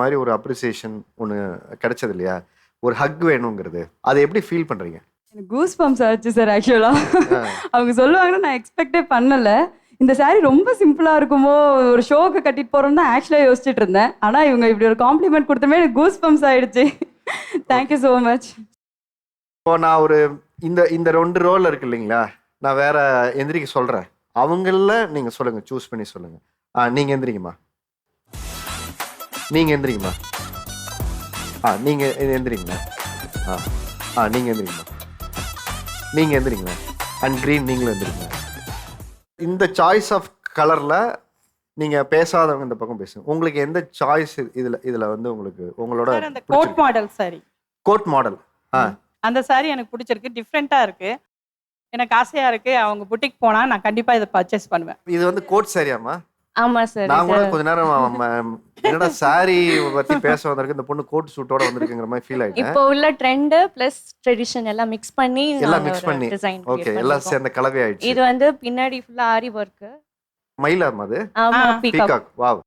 மாதிரி ஒரு அப்ரிசியேஷன் ஒன்று கிடைச்சது இல்லையா ஒரு ஹக் வேணுங்கிறது. அதை எப்படி ஃபீல் பண்றீங்க? எனக்கு கூஸ் பம்ப்ஸ் ஆச்சு சார் ஆக்சுவலாக அவங்க சொல்லுவாங்கன்னு நான் எக்ஸ்பெக்டே பண்ணல. இந்த saree ரொம்ப சிம்பிளாக இருக்குமோ ஒரு ஷோக்கு கட்டிட்டு போகிறோம் தான் ஆக்சுவலாக யோசிச்சுட்டு இருந்தேன். ஆனால் இவங்க இப்படி ஒரு காம்ப்ளிமெண்ட் கொடுத்தமே எனக்கு கூஸ் பம்ப்ஸ் ஆயிடுச்சு தேங்க்யூ ஸோ மச் இப்போ நான் ஒரு இந்த இந்த ரெண்டு ரோல் இருக்கு இல்லைங்களா? நான் வேற எந்திரிக்க சொல்றேன். அவங்கள நீங்க சொல்லுங்க சூஸ் பண்ணி சொல்லுங்க. ஆ நீங்க எந்திரிங்கம்மா. நீங்க எந்திரிங்கம்மா. ஆ நீங்க எந்திரிங்கண்ணா ஆ ஆ நீங்க எந்திரிங்கம்மா. நீங்க எந்திரிங்கண்ணா அண்ட் க்ரீன் நீங்களும் எந்திரிங்க இந்த சாய்ஸ் ஆஃப் கலர்ல நீங்க பேசாதவங்க இந்த பக்கம் பேசுங்க. உங்களுக்கு எந்த சாய்ஸ் இதுல இதுல வந்து உங்களுக்கு உங்களோட coat model sorry coat model ஆ. அந்த சாரி எனக்கு பிடிச்சிருக்கு. டிஃப்ரெண்டா இருக்கு. எனக்கு ஆசையா இருக்கு. அவங்க புட்டிக் போனா நான் கண்டிப்பா இதை பர்ச்சேஸ் பண்ணுவேன். இது வந்து கோட் சரியாம்மா ஆமா சார். நான் கூட கொஞ்ச நேரம் என்னடா சாரி பத்தி பேச வந்திருக்கு? இந்த பொண்ணு கோட் சூட்டோட வந்திருக்குங்கிற மாதிரி ஃபீல் ஆயிட்டேன். இப்போ உள்ள ட்ரெண்ட் பிளஸ் ட்ரெடிஷன் எல்லாம் மிக்ஸ் பண்ணி எல்லாம் மிக்ஸ் பண்ணி. டிசைன் ஓகே எல்லாம் சேர்ந்த கலவை இது ஆயிடுச்சு வந்து பின்னாடி ஃபுல்லா ஆரி ஒர்க் மயிலாமா அது? ஆமா பீகாக் வாவ்